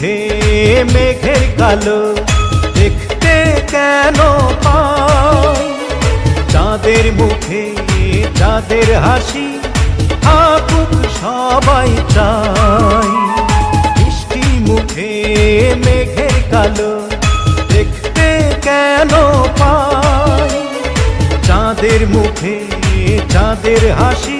মুখে মেঘের কালো দেখতে কেন চাঁদের মুখে চাঁদের হাসি থাকুক সবাই চাই। মিষ্টি মুখে মেঘের কালো দেখতে কেন পাই? চাঁদের মুখে চাঁদের হাসি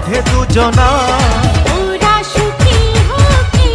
ঘর বাঁধে দুজনা। ওরা সুখী হোক এই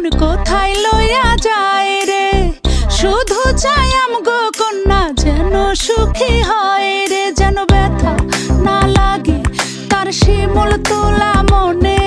কখন কোথায় লইয়া যায় রে? শুধু চাই আমগো কন্যা যেন সুখী হয় রে, যেন ব্যথা না লাগে। তার শিমুল তোলা মনে